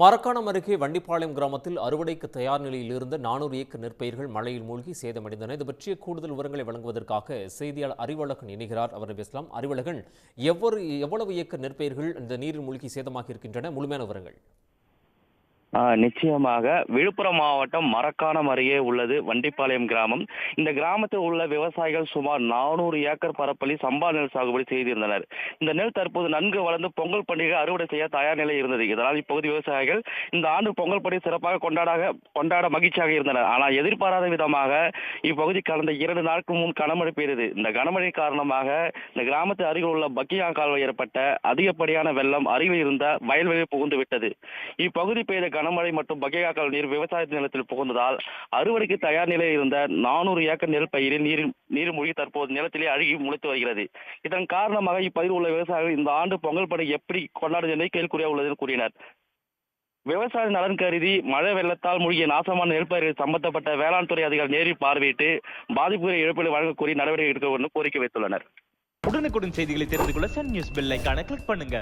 மரக்காணம் அருகே வண்டிப்பாளையம் கிராமத்தில் அறுவடைக்கு தயார் நிலையில் இருந்த நானூறு ஏக்கர் நெற்பயிர்கள் மழையில் மூழ்கி சேதமடைந்தன. இது பற்றிய கூடுதல் விவரங்களை வழங்குவதற்காக செய்தியாளர் அறிவழகன் இணைகிறார். அவரை பேசலாம். அறிவழகன் எவ்வளவு எவ்வளவு ஏக்கர் நெற்பயிர்கள் இந்த நீரில் மூழ்கி சேதமாக இருக்கின்றன முழுமையான விவரங்கள். நிச்சயமாக விழுப்புரம் மாவட்டம் மரக்காணம் அருகே உள்ளது வண்டிப்பாளையம் கிராமம். இந்த கிராமத்தில் உள்ள விவசாயிகள் சுமார் நானூறு ஏக்கர் பரப்பளி சம்பா நெல் சாகுபடி செய்திருந்தனர். இந்த நெல் தற்போது நன்கு வளர்ந்து பொங்கல் பண்டிகை அறுவடை செய்ய தயார் நிலை இருந்தது. இதனால் இப்பகுதி விவசாயிகள் இந்த ஆண்டு பொங்கல் பண்டிகை சிறப்பாக கொண்டாட கொண்டாட மகிழ்ச்சியாக இருந்தனர். ஆனால் எதிர்பாராத விதமாக இப்பகுதி கடந்த இரண்டு நாட்கள் முன் கனமழை பெய்தது. இந்த கனமழை காரணமாக இந்த கிராமத்து அருகில் உள்ள பக்கியா கால்வாய் ஏற்பட்ட அதிகப்படியான வெள்ளம் அருகில் இருந்த வயல்வெளியில் புகுந்து விட்டது. இப்பகுதி பெய்த கனமழை மற்றும் பகேகாக்கல் நீர் விவசாய நிலத்தில் புகுந்ததால் அறுவடைக்கு தயார் நிலையில் இருந்த நானூறு ஏக்கர் நெல் பயிரில் நீர் நீர் மூழ்கி தற்போது நிலத்திலே அழுகி முளைத்து வருகிறது. இதன் காரணமாக இப்பகுதியில் உள்ள விவசாயிகள் இந்த ஆண்டு பொங்கல் பண்டிகை எப்படி கொண்டாடுவது என்பதை கேள்விக்குறியாக உள்ளது என்று கூறினர். விவசாய நலன் கருதி மழை வெள்ளத்தால் மூழ்கிய நாசமான நெல்பயிர்கள் சம்பந்தப்பட்ட வேளாண் துறை அதிகாரி நேரில் பார்வையிட்டு பாதிப்புகளை இழப்பீடு வழங்கக்கூடிய நடவடிக்கை எடுக்க வேண்டும் கோரிக்கை வைத்துள்ளனர். உடனுக்குடன் செய்திகளை தெரிந்து கொள்ள சன் நியூஸ் பெல்லைக்கான கிளிக் பண்ணுங்க.